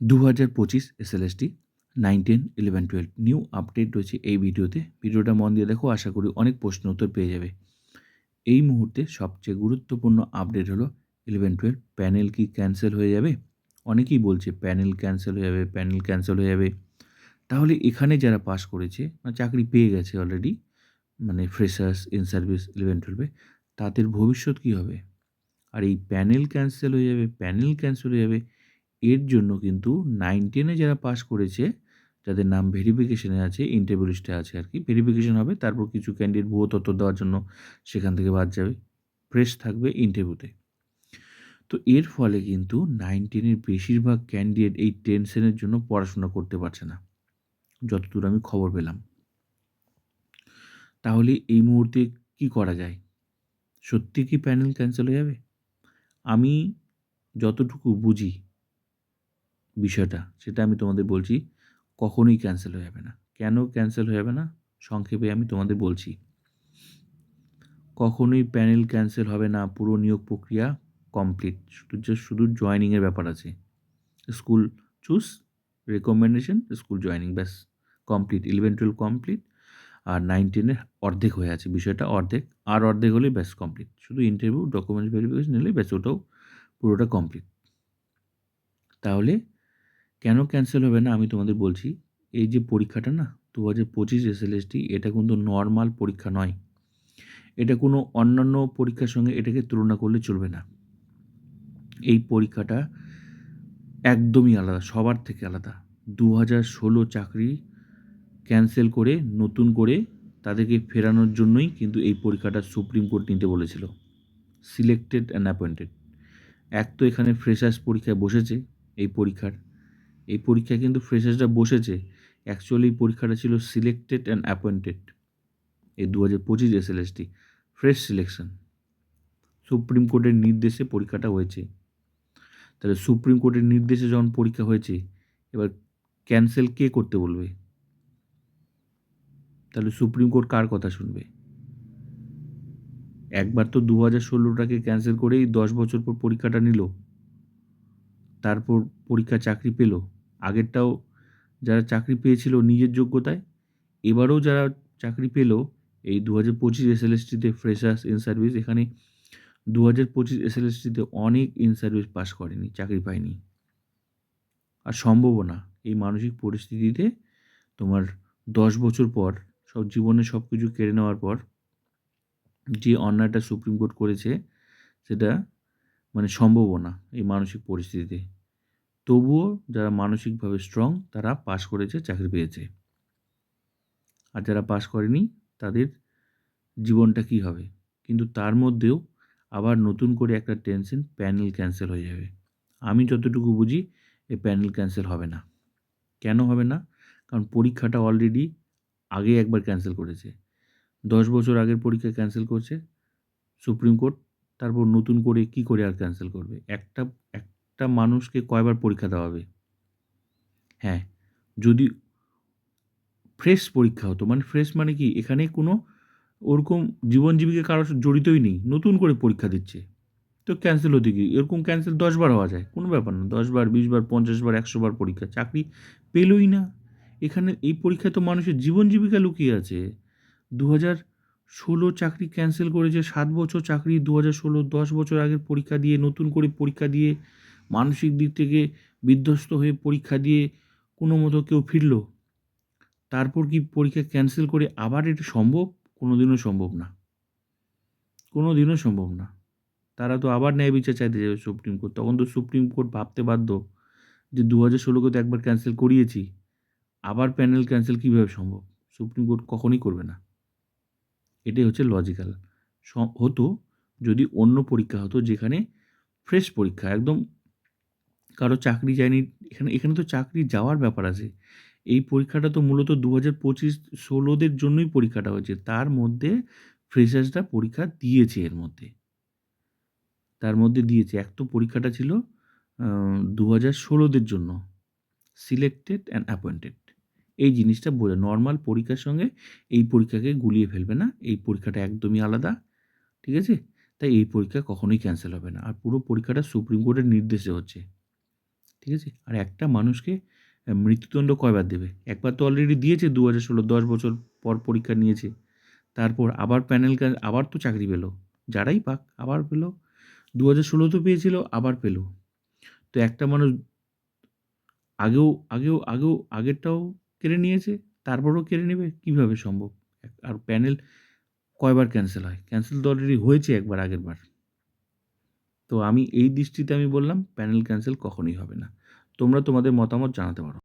দু হাজার পঁচিশ SLST nine ten eleven, twelve new update রয়েছে এই ভিডিওতে। ভিডিওটা মন দিয়ে দেখো, আশা করি অনেক প্রশ্ন উত্তর পেয়ে যাবে। এই মুহূর্তে সবচেয়ে গুরুত্বপূর্ণ আপডেট হলো ইলেভেন, টুয়েলভ। প্যানেল কি ক্যান্সেল হয়ে যাবে? অনেকেই বলছে প্যানেল ক্যান্সেল হয়ে যাবে, প্যানেল ক্যান্সেল হয়ে যাবে। তাহলে এখানে যারা পাস করেছে মানে চাকরি পেয়ে গেছে অলরেডি মানে ফ্রেশার্স ইন সার্ভিস ইলেভেন, টুয়েলভে, তাদের ভবিষ্যৎ কী হবে? আর এই প্যানেল ক্যান্সেল হয়ে যাবে, প্যানেল ক্যান্সেল হয়ে যাবে এর জন্য কিন্তু নাইন টেনে যারা পাস করেছে, যাদের নাম ভেরিফিকেশানে আছে ইন্টারভিউ লিস্টে আছে আর কি ভেরিফিকেশান হবে, তারপর কিছু ক্যান্ডিডেট ভুয়ো তথ্য দেওয়ার জন্য সেখান থেকে বাদ যাবে ফ্রেশ থাকবে ইন্টারভিউতে তো। এর ফলে কিন্তু নাইন টেনের বেশিরভাগ ক্যান্ডিডেট এই টেনশনের জন্য পড়াশোনা করতে পারছে না, যতদূর আমি খবর পেলাম। তাহলে এই মুহূর্তে কি করা যায়? সত্যি কি প্যানেল ক্যান্সেল হয়ে যাবে? আমি যতটুকু বুঝি বিষয়টা, সেটা আমি তোমাদের বলছি, কখনোই ক্যান্সেল হয়ে যাবে না। কেন ক্যান্সেল হয়ে যাবে না? সংক্ষেপে আমি তোমাদের বলছি। কখনোই প্যানেল ক্যান্সেল হবে না, পুরো নিয়োগ প্রক্রিয়া কমপ্লিট শুধু জাস্ট শুধু জয়নিংয়ের ব্যাপার আছে। School choose recommendation school joining ব্যাস। কমপ্লিট ইলেভেন টুয়েলভ কমপ্লিট আর নাইন টেনের অর্ধেক হয়ে আছে। বিষয়টা অর্ধেক, আর অর্ধেক হলেই ব্যাস কমপ্লিট শুধু ইন্টারভিউ ডকুমেন্টস ভেরিফিকেশন নিলেই ব্যাস, ওটাও পুরোটা কমপ্লিট তাহলে কেন ক্যান্সেল হবে না আমি তোমাদের বলছি, এই যে পরীক্ষাটা না দু হাজার পঁচিশ এসএলএসটি এটা কিন্তু নর্মাল পরীক্ষা নয়। এটা কোনো অন্যান্য পরীক্ষার সঙ্গে এটাকে তুলনা করলে চলবে না। এই পরীক্ষাটা একদমই আলাদা, সবার থেকে আলাদা। দু হাজার ষোলো চাকরি ক্যান্সেল করে, নতুন করে তাদেরকে ফেরানোর জন্যই কিন্তু এই পরীক্ষাটা সুপ্রিম কোর্ট নিতে বলেছিল। সিলেক্টেড অ্যান্ড অ্যাপয়েন্টেড এক তো এখানে ফ্রেশার্স পরীক্ষায় বসেছে এই পরীক্ষার। এই পরীক্ষায় কিন্তু ফ্রেশার্সরা বসেছে। অ্যাকচুয়ালি পরীক্ষাটা ছিল সিলেক্টেড অ্যান্ড অ্যাপয়েন্টেড এই দু হাজার পঁচিশ এসএলএসটি ফ্রেশ সিলেকশন সুপ্রিম কোর্টের নির্দেশে পরীক্ষাটা হয়েছে। তাহলে সুপ্রিম কোর্টের নির্দেশে যখন পরীক্ষা হয়েছে, এবার ক্যান্সেল কে করতে বলবে? তাহলে সুপ্রিম কোর্ট কার কথা শুনবে? একবার তো দু হাজার ষোলোটাকে ক্যান্সেল করেই দশ বছর পর পরীক্ষাটা নিল। তারপর পরীক্ষা চাকরি পেল। আগেরটাও যারা চাকরি পেয়েছিল নিজের যোগ্যতায়, এবারেও যারা চাকরি পেল, এই দু হাজার পঁচিশ এসএলএসটিতে ফ্রেশার্স ইন সার্ভিস, এখানে দু হাজার পঁচিশ এসএলএসটিতে অনেক ইন সার্ভিস পাস করেনি, চাকরি পায়নি। আর সম্ভবও না, এই মানসিক পরিস্থিতিতে তোমার দশ বছর পর, সব জীবনে সব কিছু কেড়ে নেওয়ার পর, যে অন্যায়টা সুপ্রিম কোর্ট করেছে, সেটা মানে সম্ভবও না এই মানসিক পরিস্থিতিতে। তবুও যারা মানসিকভাবে স্ট্রং তারা পাশ করেছে, চাকরি পেয়েছে। আর যারা পাশ করেনি, তাদের জীবনটা কী হবে? কিন্তু তার মধ্যেও আবার নতুন করে একটা টেনশন প্যানেল ক্যান্সেল হয়ে যাবে। আমি যতটুকু বুঝি এই প্যানেল ক্যান্সেল হবে না। কেন হবে না? কারণ পরীক্ষাটা অলরেডি আগে একবার ক্যান্সেল করেছে। দশ বছর আগের পরীক্ষা ক্যান্সেল করছে, সুপ্রিম কোর্ট, তারপর নতুন করে কি করে আর ক্যান্সেল করবে? একটা একটা মানুষকে কয়বার পরীক্ষা দেওয়া হবে? হ্যাঁ যদি ফ্রেশ পরীক্ষা হতো মানে ফ্রেশ মানে কি? এখানে কোনো ওরকম জীবন জীবিকা কারোর জড়িতই নেই, নতুন করে পরীক্ষা দিচ্ছে। তো ক্যান্সেল হতে কি এরকম ক্যান্সেল দশবার হওয়া যায়, কোনো ব্যাপার না। দশবার বিশবার পঞ্চাশবার একশোবার পরীক্ষা, চাকরি পেলই না। এখানে এই পরীক্ষায় তো মানুষের জীবন জীবিকা লুকিয়ে আছে। দু হাজার ষোলো চাকরি ক্যান্সেল করেছে, সাত বছর চাকরি দু হাজার ষোলো দশ বছর আগের পরীক্ষা দিয়ে, নতুন করে পরীক্ষা দিয়ে মানসিক দিক থেকে বিধ্বস্ত হয়ে পরীক্ষা দিয়ে কোনো মতো কেউ ফিরল, তারপর কি পরীক্ষা ক্যান্সেল করে আবার এটা সম্ভব? কোনো দিনও সম্ভব না। কোনো দিনও সম্ভব না। তারা তো আবার ন্যায় বিচার চাইতে যাবে সুপ্রিম কোর্ট। তখন তো সুপ্রিম কোর্ট ভাবতে বাধ্য যে দু হাজার ষোলোকে তো একবার ক্যান্সেল করিয়েছি। আবার প্যানেল ক্যান্সেল কীভাবে সম্ভব? সুপ্রিম কোর্ট কখনই করবে না। এটাই হচ্ছে লজিক্যাল হতো যদি অন্য পরীক্ষা হতো যেখানে ফ্রেশ পরীক্ষা, একদম কারও চাকরি যায়নি, এখানে এখানে তো চাকরি যাওয়ার ব্যাপার আছে। এই পরীক্ষাটা তো মূলত দু হাজার পঁচিশ ষোলোদের জন্যই পরীক্ষাটা হয়েছে, তার মধ্যে ফ্রেশার্সরা পরীক্ষা দিয়েছে এর মধ্যে। তার মধ্যে দিয়েছে, এক তো পরীক্ষাটা ছিল দু হাজার ষোলোদের জন্য, সিলেক্টেড অ্যান্ড অ্যাপয়েন্টেড এই জিনিসটা বোঝা, নর্মাল পরীক্ষার সঙ্গে এই পরীক্ষাকে গুলিয়ে ফেলবে না, এই পরীক্ষাটা একদমই আলাদা, ঠিক আছে? তাই এই পরীক্ষা কখনোই ক্যান্সেল হবে না, আর পুরো পরীক্ষাটা সুপ্রিম কোর্টের নির্দেশে হচ্ছে। ঠিক আছে? আর একটা মানুষকে মৃত্যুদণ্ড কয়বার দেবে? একবার তো অলরেডি দিয়েছে দু হাজার ষোলো, দশ বছর পর পরীক্ষা নিয়েছে। তারপর আবার প্যানেল আবার তো চাকরি পেল। যারাই পাক, আবার পেল। দু হাজার ষোলোতেও পেয়েছিল, আবার পেল। তো একটা মানুষ আগেও আগেও আগেও, আগেরটাও কেড়ে নিয়েছে, তারপরেও কেড়ে নেবে? কীভাবে সম্ভব? আর প্যানেল কয়বার ক্যান্সেল হয়? ক্যান্সেল তো অলরেডি হয়েছে একবার আগের বার তো আমি এই দৃষ্টিতে আমি বললাম প্যানেল ক্যান্সেল কখনোই হবে না। তোমরা তোমাদের মতামত জানাতে পারো।